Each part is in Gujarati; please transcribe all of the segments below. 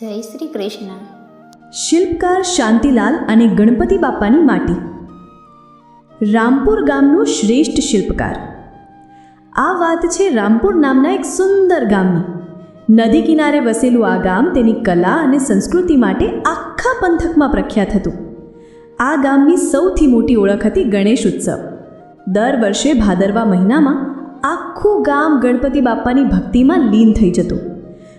જય શ્રી કૃષ્ણ. શિલ્પકાર શાંતિલાલ અને ગણપતિ બાપાની માટી. રામપુર ગામનો શ્રેષ્ઠ શિલ્પકાર. આ વાત છે રામપુર નામના એક સુંદર ગામની. નદી કિનારે વસેલું આ ગામ તેની કલા અને સંસ્કૃતિ માટે આખા પંથકમાં પ્રખ્યાત હતું. આ ગામની સૌથી મોટી ઓળખ હતી ગણેશ ઉત્સવ. દર વર્ષે ભાદરવા મહિનામાં આખું ગામ ગણપતિ બાપાની ભક્તિમાં લીન થઈ જતું.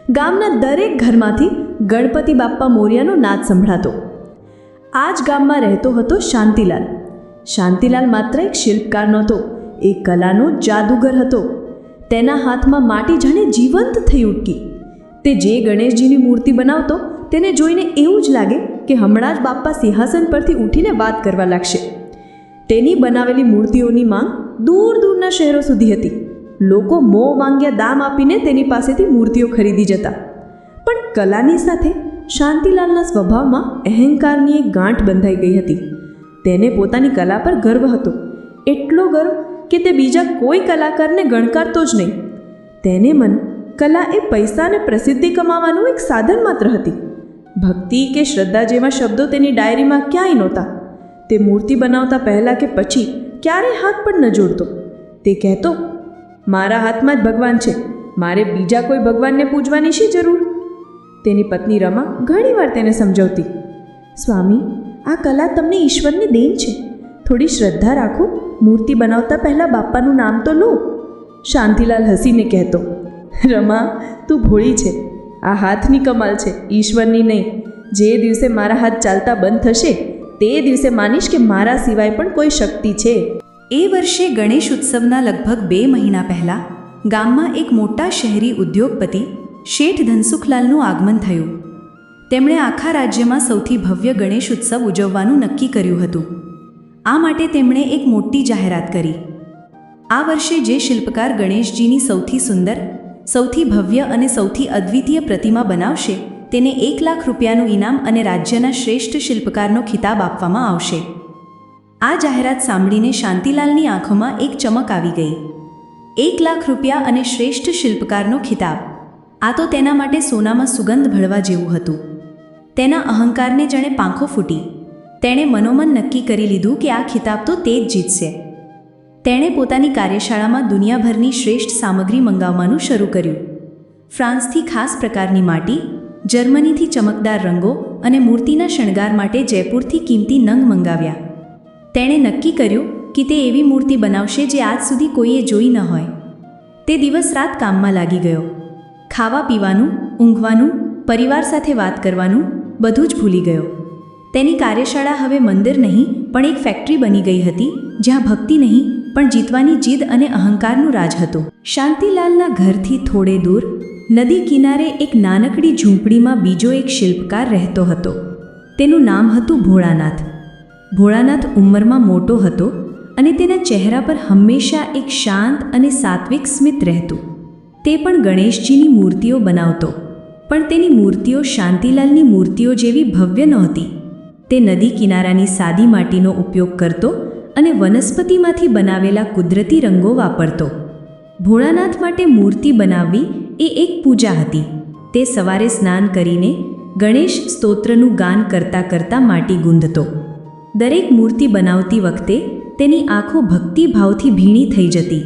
ગામના દરેક ઘરમાંથી ગણપતિ બાપ્પા મોર્યાનો નાદ સંભળાતો. આ જ ગામમાં રહેતો હતો શાંતિલાલ. શાંતિલાલ માત્ર એક શિલ્પકાર નહોતો, એ કલાનો જાદુગર હતો. તેના હાથમાં માટી જાણે જીવંત થઈ ઉઠકી તે જે ગણેશજીની મૂર્તિ બનાવતો, તેને જોઈને એવું જ લાગે કે હમણાં જ બાપ્પા સિંહાસન પરથી ઉઠીને વાત કરવા લાગશે. તેની બનાવેલી મૂર્તિઓની માંગ દૂર દૂરના શહેરો સુધી હતી. લોકો મોં માંગ્યા દામ આપીને તેની પાસેથી મૂર્તિઓ ખરીદી જતા. પણ કલાની સાથે શાંતિલાલના સ્વભાવમાં અહંકારની એક ગાંઠ બંધાઈ ગઈ હતી. તેને પોતાની કલા પર ગર્વ હતો. એટલો ગર્વ કે તે બીજા કોઈ કલાકારને ગણકારતો જ નહીં. તેને મન કલા એ પૈસા અને પ્રસિદ્ધિ કમાવાનું એક સાધન માત્ર હતી. ભક્તિ કે શ્રદ્ધા જેવા શબ્દો તેની ડાયરીમાં ક્યાંય નહોતા. તે મૂર્તિ બનાવતા પહેલાં કે પછી ક્યારેય હાથ પણ ન જોડતો. તે કહેતો, મારા હાથમાં જ ભગવાન છે. મારે બીજા કોઈ ભગવાનને પૂજવાની શી જરૂર? તેની પત્ની રમા ઘણીવાર તેને સમજાવતી, સ્વામી, આ કલા તમને ઈશ્વરની દેન છે. થોડી શ્રદ્ધા રાખો. મૂર્તિ બનાવતા પહેલાં બાપાનું નામ તો લો. શાંતિલાલ હસીને કહેતો, રમા, તું ભોળી છે. આ હાથની કમાલ છે, ઈશ્વરની નહીં. જે દિવસે મારા હાથ ચાલતા બંધ થશે, તે દિવસે માનીશ કે મારા સિવાય પણ કોઈ શક્તિ છે. એ વર્ષે ગણેશ ઉત્સવના લગભગ બે મહિના પહેલાં ગામમાં એક મોટા શહેરી ઉદ્યોગપતિ શેઠ ધનસુખલાલનું આગમન થયું. તેમણે આખા રાજ્યમાં સૌથી ભવ્ય ગણેશ ઉત્સવ ઉજવવાનું નક્કી કર્યું હતું. આ માટે તેમણે એક મોટી જાહેરાત કરી. આ વર્ષે જે શિલ્પકાર ગણેશજીની સૌથી સુંદર, સૌથી ભવ્ય અને સૌથી અદ્વિતીય પ્રતિમા બનાવશે, તેને એક લાખ રૂપિયાનું ઇનામ અને રાજ્યના શ્રેષ્ઠ શિલ્પકારનો ખિતાબ આપવામાં આવશે. આ જાહેરાત સાંભળીને શાંતિલાલની આંખોમાં એક ચમક આવી ગઈ. એક લાખ રૂપિયા અને શ્રેષ્ઠ શિલ્પકારનો ખિતાબ. આ તો તેના માટે સોનામાં સુગંધ ભળવા જેવું હતું. તેના અહંકારને જાણે પાંખો ફૂટી. તેણે મનોમન નક્કી કરી લીધું કે આ ખિતાબ તો તે જ જીતશે. તેણે પોતાની કાર્યશાળામાં દુનિયાભરની શ્રેષ્ઠ સામગ્રી મંગાવવાનું શરૂ કર્યું. ફ્રાન્સથી ખાસ પ્રકારની માટી, જર્મનીથી ચમકદાર રંગો અને મૂર્તિના શણગાર માટે જયપુરથી કિંમતી નંગ મંગાવ્યા. તેણે નક્કી કર્યું કે તે એવી મૂર્તિ બનાવશે જે આજ સુધી કોઈએ જોઈ ન હોય. તે દિવસ રાત કામમાં લાગી ગયો. ખાવા પીવાનું, ઊંઘવાનું, પરિવાર સાથે વાત કરવાનું, બધું જ ભૂલી ગયો. તેની કાર્યશાળા હવે મંદિર નહીં, પણ એક ફેક્ટરી બની ગઈ હતી, જ્યાં ભક્તિ નહીં, પણ જીતવાની જીદ અને અહંકારનું રાજ હતું. શાંતિલાલના ઘરથી થોડે દૂર, નદી કિનારે એક નાનકડી ઝૂંપડીમાં બીજો એક શિલ્પકાર રહેતો હતો. તેનું નામ હતું ભોળાનાથ. ભોળાનાથ ઉંમરમાં મોટો હતો અને તેના ચહેરા પર હંમેશા એક શાંત અને સાત્વિક સ્મિત રહેતું. તે પણ ગણેશજીની મૂર્તિઓ બનાવતો. પણ તેની મૂર્તિઓ શાંતિલાલની મૂર્તિઓ જેવી ભવ્ય નહોતી. તે નદી કિનારાની સાદી માટીનો ઉપયોગ કરતો અને વનસ્પતિમાંથી બનાવેલા કુદરતી રંગો વાપરતો. ભોળાનાથ માટે મૂર્તિ બનાવવી એ એક પૂજા હતી. તે સવારે સ્નાન કરીને ગણેશ સ્તોત્રનું ગાન કરતાં કરતાં માટી ગુંદતો. દરેક મૂર્તિ બનાવતી વખતે તેની આંખો ભક્તિભાવથી ભીણી થઈ જતી.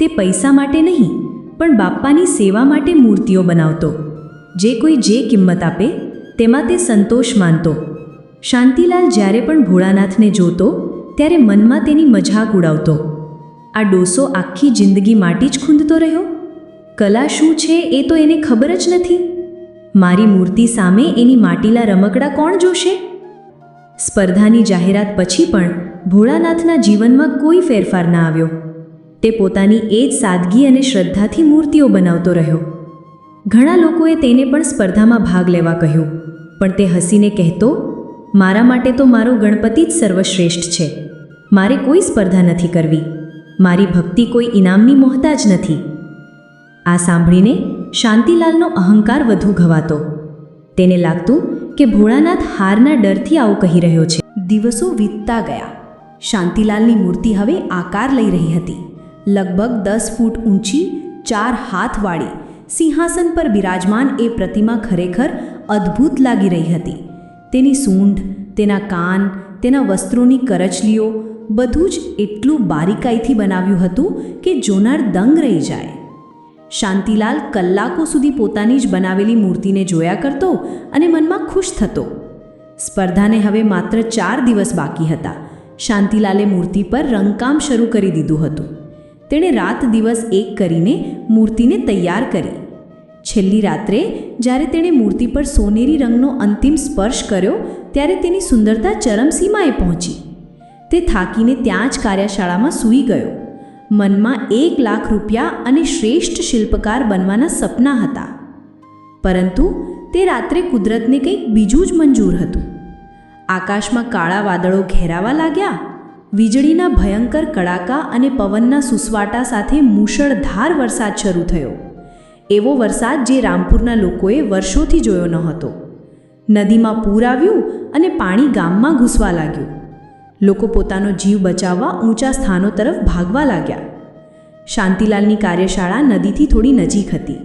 તે પૈસા માટે નહીં પણ બાપ્પાની સેવા માટે મૂર્તિઓ બનાવતો. જે કોઈ જે કિંમત આપે, તેમાં તે સંતોષ માનતો. શાંતિલાલ જ્યારે પણ ભોળાનાથને જોતો, ત્યારે મનમાં તેની મજાક ઉડાવતો. આ ડોસો આખી જિંદગી માટી જ ખૂંદતો રહ્યો? કલા શું છે એ તો એને ખબર જ નથી. મારી મૂર્તિ સામે એની માટીલા રમકડા કોણ જોશે? સ્પર્ધાની જાહેરાત પછી પણ ભોળાનાથના જીવનમાં કોઈ ફેરફાર ના આવ્યો. તે પોતાની એ જ સાદગી અને શ્રદ્ધાથી મૂર્તિઓ બનાવતો રહ્યો. ઘણા લોકોએ તેને પણ સ્પર્ધામાં ભાગ લેવા કહ્યું, પણ તે હસીને કહેતો, મારા માટે તો મારો ગણપતિ જ સર્વશ્રેષ્ઠ છે. મારે કોઈ સ્પર્ધા નથી કરવી. મારી ભક્તિ કોઈ ઇનામની મોહતાજ નથી. આ સાંભળીને શાંતિલાલનો અહંકાર વધુ ઘવાતો. તેને લાગતું કે ભોળાનાથ હારના ડરથી આવું કહી રહ્યો છે. દિવસો વીતતા ગયા. શાંતિલાલની મૂર્તિ હવે આકાર લઈ રહી હતી. લગભગ દસ ફૂટ ઊંચી, ચાર હાથવાળી, સિંહાસન પર બિરાજમાન એ પ્રતિમા ખરેખર અદ્ભુત લાગી રહી હતી. તેની સૂંઢ, તેના કાન, તેના વસ્ત્રોની કરચલીઓ બધું જ એટલું બારીકાઈથી બનાવ્યું હતું કે જોનાર દંગ રહી જાય. શાંતિલાલ કલાકો સુધી પોતાની જ બનાવેલી મૂર્તિને જોયા કરતો અને મનમાં ખુશ થતો. સ્પર્ધાને હવે માત્ર ચાર દિવસ બાકી હતા. શાંતિલાલે મૂર્તિ પર રંગકામ શરૂ કરી દીધું હતું. તેણે રાત દિવસ એક કરીને મૂર્તિને તૈયાર કરી. છેલ્લી રાત્રે જ્યારે તેણે મૂર્તિ પર સોનેરી રંગનો અંતિમ સ્પર્શ કર્યો, ત્યારે તેની સુંદરતા ચરમસીમાએ પહોંચી. તે થાકીને ત્યાં જ કાર્યશાળામાં સૂઈ ગયો. મનમાં એક લાખ રૂપિયા અને શ્રેષ્ઠ શિલ્પકાર બનવાના સપના હતા. પરંતુ તે રાત્રે કુદરતને કંઈક બીજું જ મંજૂર હતું. આકાશમાં કાળા વાદળો ઘેરાવા લાગ્યા વીજળીના ભયંકર કડાકા અને પવનના સુસવાટા સાથે મુશળધાર વરસાદ શરૂ થયો. એવો વરસાદ જે રામપુરના લોકોએ વર્ષોથી જોયો ન હતો. નદીમાં પૂર આવ્યું અને પાણી ગામમાં ઘૂસવા લાગ્યું. લોકો પોતાનો જીવ બચાવવા ઊંચા સ્થાનો તરફ ભાગવા લાગ્યા. શાંતિલાલની કાર્યશાળા નદીથી થોડી નજીક હતી.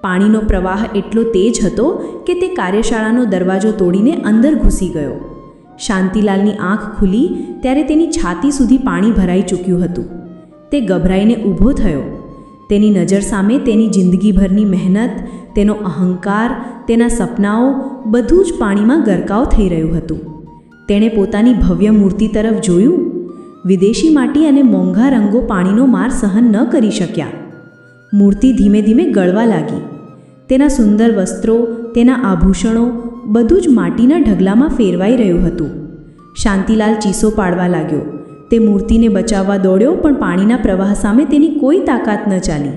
પાણીનો પ્રવાહ એટલો તેજ હતો કે તે કાર્યશાળાનો દરવાજો તોડીને અંદર ઘૂસી ગયો. શાંતિલાલની આંખ ખુલી ત્યારે તેની છાતી સુધી પાણી ભરાઈ ચૂક્યું હતું. તે ગભરાઈને ઊભો થયો. તેની નજર સામે તેની જિંદગીભરની મહેનત, તેનો અહંકાર, તેના સપનાઓ, બધું જ પાણીમાં ગરકાવ થઈ રહ્યું હતું. તેણે પોતાની ભવ્ય મૂર્તિ તરફ જોયું. વિદેશી માટી અને મોંઘા રંગો પાણીનો માર સહન ન કરી શક્યા. મૂર્તિ ધીમે ધીમે ગળવા લાગી. તેના સુંદર વસ્ત્રો, તેના આભૂષણો બધું જ માટીના ઢગલામાં ફેરવાઈ રહ્યું હતું. શાંતિલાલ ચીસો પાડવા લાગ્યો. તે મૂર્તિને બચાવવા દોડ્યો, પણ પાણીના પ્રવાહ સામે તેની કોઈ તાકાત ન ચાલી.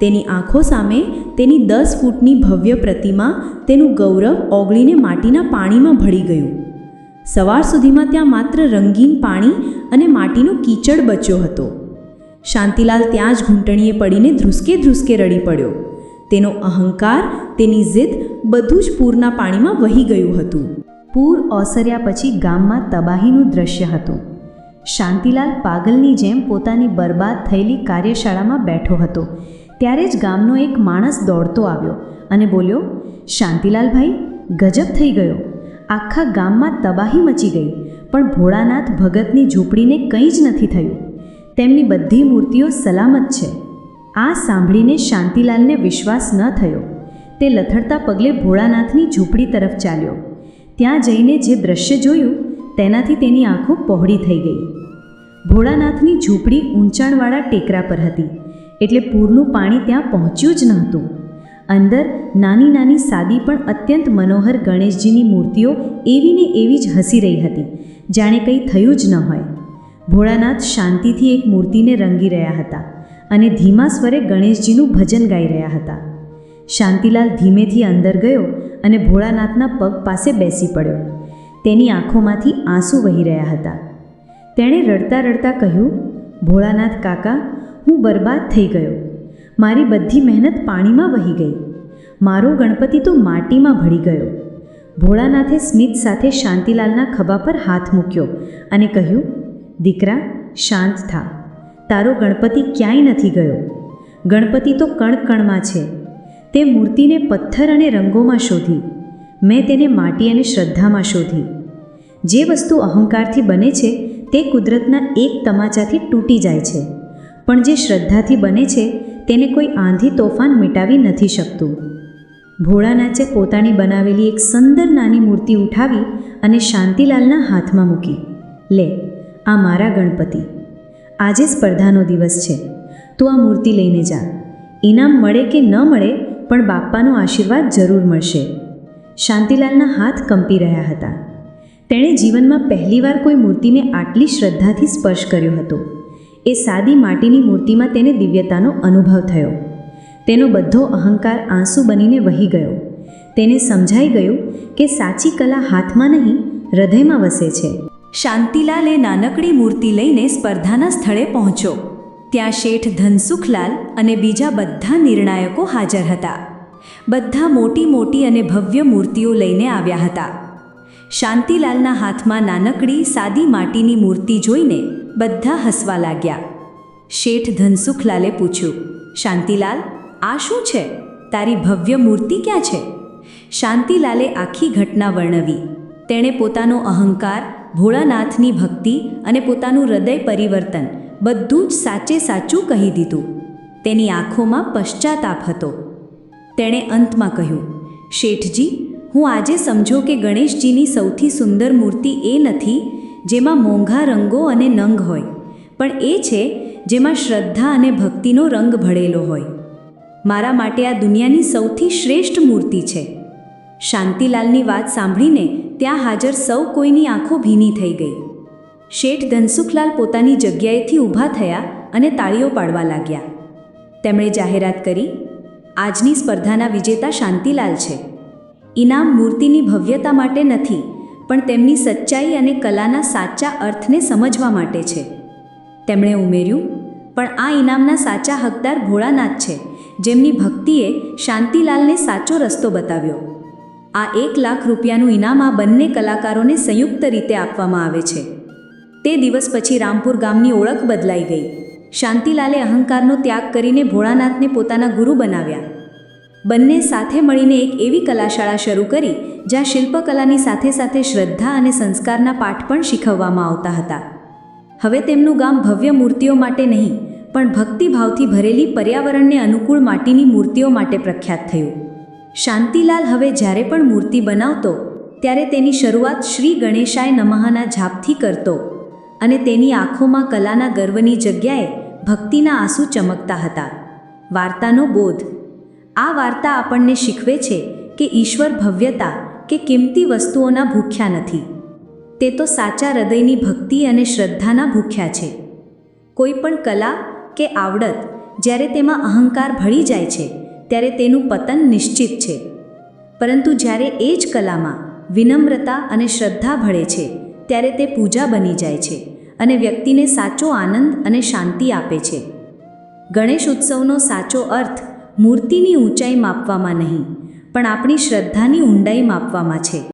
તેની આંખો સામે તેની દસ ફૂટની ભવ્ય પ્રતિમા તેનું ગૌરવ ઓગળીને માટીના પાણીમાં ભળી ગયું. સવાર સુધીમાં ત્યાં માત્ર રંગીન પાણી અને માટીનો કીચડ બચ્યો હતો. શાંતિલાલ ત્યાં જ ઘૂંટણીએ પડીને ધ્રુસકે ધ્રુસકે રડી પડ્યો. તેનો અહંકાર, તેની જીદ બધું જ પૂરના પાણીમાં વહી ગયું હતું. પૂર ઓસર્યા પછી ગામમાં તબાહીનું દ્રશ્ય હતું. શાંતિલાલ પાગલની જેમ પોતાની બરબાદ થયેલી કાર્યશાળામાં બેઠો હતો. ત્યારે જ ગામનો એક માણસ દોડતો આવ્યો અને બોલ્યો, શાંતિલાલભાઈ, ગજબ થઈ ગયો. આખા ગામમાં તબાહી મચી ગઈ, પણ ભોળાનાથ ભગતની ઝૂંપડીને કંઈ જ નથી થયું. તેમની બધી મૂર્તિઓ સલામત છે. આ સાંભળીને શાંતિલાલને વિશ્વાસ ન થયો. તે લથડતા પગલે ભોળાનાથની ઝૂંપડી તરફ ચાલ્યો. ત્યાં જઈને જે દ્રશ્ય જોયું, તેનાથી તેની આંખો પહોળી થઈ ગઈ. ભોળાનાથની ઝૂંપડી ઊંચાણવાળા ટેકરા પર હતી, એટલે પૂરનું પાણી ત્યાં પહોંચ્યું જ નહોતું. અંદર નાની નાની સાદી પણ અત્યંત મનોહર ગણેશજીની મૂર્તિઓ એવી ને એવી જ હસી રહી હતી, જાણે કંઈ થયું જ ન હોય. ભોળાનાથ શાંતિથી એક મૂર્તિને રંગી રહ્યા હતા અને ધીમા સ્વરે ગણેશજીનું ભજન ગાઈ રહ્યા હતા. શાંતિલાલ ધીમેથી અંદર ગયો અને ભોળાનાથના પગ પાસે બેસી પડ્યો. તેની આંખોમાંથી આંસુ વહી રહ્યા હતા. તેણે રડતા રડતા કહ્યું, ભોળાનાથ કાકા, હું બરબાદ થઈ ગયો. મારી બધી મહેનત પાણીમાં વહી ગઈ. મારો ગણપતિ તો માટીમાં ભળી ગયો. ભોળાનાથે સ્મિત સાથે શાંતિલાલના ખભા પર હાથ મૂક્યો અને કહ્યું, દીકરા, શાંત થા. તારો ગણપતિ ક્યાંય નથી ગયો. ગણપતિ તો કણ કણમાં છે. તે મૂર્તિને પથ્થર અને રંગોમાં શોધી. મેં તેને માટી અને શ્રદ્ધામાં શોધી. જે વસ્તુ અહંકારથી બને છે, તે કુદરતના એક તમાચાથી તૂટી જાય છે. પણ જે શ્રદ્ધાથી બને છે, તેને કોઈ આંધી તોફાન મિટાવી નથી શકતું. ભોળાનાથે પોતાની બનાવેલી એક સુંદર નાની મૂર્તિ ઉઠાવી અને શાંતિલાલના હાથમાં મૂકી. લે, આ મારા ગણપતિ. આજે સ્પર્ધાનો દિવસ છે. તું આ મૂર્તિ લઈને જા. ઇનામ મળે કે ન મળે પણ બાપ્પાનો આશીર્વાદ જરૂર મળશે. શાંતિલાલના હાથ કંપી રહ્યા હતા. તેણે જીવનમાં પહેલીવાર કોઈ મૂર્તિને આટલી શ્રદ્ધાથી સ્પર્શ કર્યો હતો. એ સાદી માટીની મૂર્તિમાં તેને દિવ્યતાનો અનુભવ થયો. તેનો બધો અહંકાર આંસુ બનીને વહી ગયો. તેને સમજાઈ ગયું કે સાચી કલા હાથમાં નહીં, હૃદયમાં વસે છે. શાંતિલાલ નાનકડી મૂર્તિ લઈને સ્પર્ધાના સ્થળે પહોંચ્યો. ત્યાં શેઠ ધનસુખલાલ અને બીજા બધા નિર્ણાયકો હાજર હતા. બધા મોટી મોટી અને ભવ્ય મૂર્તિઓ લઈને આવ્યા હતા. શાંતિલાલના હાથમાં નાનકડી સાદી માટીની મૂર્તિ જોઈને બધા હસવા લાગ્યા. શેઠ ધનસુખલાલે પૂછ્યું, શાંતિલાલ, આ શું છે? તારી ભવ્ય મૂર્તિ ક્યાં છે? શાંતિલાલે આખી ઘટના વર્ણવી. તેણે પોતાનો અહંકાર, ભોળાનાથની ભક્તિ અને પોતાનું હૃદય પરિવર્તન બધું જ સાચે સાચું કહી દીધું. તેની આંખોમાં પશ્ચાતાપ હતો. તેણે અંતમાં કહ્યું, શેઠજી, હું આજે સમજો કે ગણેશજીની સૌથી સુંદર મૂર્તિ એ નથી, જેમાં મોંઘા રંગો અને નંગ હોય, પણ એ છે જેમાં શ્રદ્ધા અને ભક્તિનો રંગ ભળેલો હોય. મારા માટે આ દુનિયાની સૌથી શ્રેષ્ઠ મૂર્તિ છે. શાંતિલાલની વાત સાંભળીને ત્યાં હાજર સૌ કોઈની આંખો ભીની થઈ ગઈ. શેઠ ધનસુખલાલ પોતાની જગ્યાએથી ઊભા થયા અને તાળીઓ પાડવા લાગ્યા. તેમણે જાહેરાત કરી, આજની સ્પર્ધાના વિજેતા શાંતિલાલ છે. ઇનામ મૂર્તિની ભવ્યતા માટે નથી, પણ તેમની સચ્ચાઈ અને કલાના સાચા અર્થને સમજવા માટે છે. તેમણે ઉમેર્યું, પણ આ ઇનામના સાચા હકદાર ભોળાનાથ છે, જેમની ભક્તિએ શાંતિલાલને સાચો રસ્તો બતાવ્યો. આ એક લાખ રૂપિયાનું ઇનામ આ બંને કલાકારોને સંયુક્ત રીતે આપવામાં આવે છે. તે દિવસ પછી રામપુર ગામની ઓળખ બદલાઈ ગઈ. શાંતિલાલે અહંકારનો ત્યાગ કરીને ભોળાનાથને પોતાના ગુરુ બનાવ્યા. બંને સાથે મળીને એક એવી કલાશાળા શરૂ કરી, જ્યાં શિલ્પકલાની સાથે સાથે શ્રદ્ધા અને સંસ્કારના પાઠ પણ શીખવવામાં આવતા હતા. હવે તેમનું ગામ ભવ્ય મૂર્તિઓ માટે નહીં, પણ ભક્તિભાવથી ભરેલી પર્યાવરણને અનુકૂળ માટીની મૂર્તિઓ માટે પ્રખ્યાત થયું. શાંતિલાલ હવે જ્યારે પણ મૂર્તિ બનાવતો, ત્યારે તેની શરૂઆત શ્રી ગણેશાય નમઃના જાપથી કરતો. અને તેની આંખોમાં કલાના ગર્વની જગ્યાએ ભક્તિના આંસુ ચમકતા હતા. વાર્તાનો બોધ. આ વાર્તા આપણને શીખવે છે કે ઈશ્વર ભવ્યતા કે કિંમતી વસ્તુઓના ભૂખ્યા નથી. તે તો સાચા હૃદયની ભક્તિ અને શ્રદ્ધાના ભૂખ્યા છે. કોઈ પણ કલા કે આવડત જ્યારે તેમાં અહંકાર ભળી જાય છે, ત્યારે તેનું પતન નિશ્ચિત છે. પરંતુ જ્યારે એ જ કલામાં વિનમ્રતા અને શ્રદ્ધા ભળે છે, ત્યારે તે પૂજા બની જાય છે. અને વ્યક્તિને સાચો આનંદ અને શાંતિ આપે છે. ગણેશ ઉત્સવનો સાચો અર્થ મૂર્તિની ઊંચાઈ માપવામાં નહીં, પણ આપણી શ્રદ્ધાની ઊંડાઈ માપવામાં છે.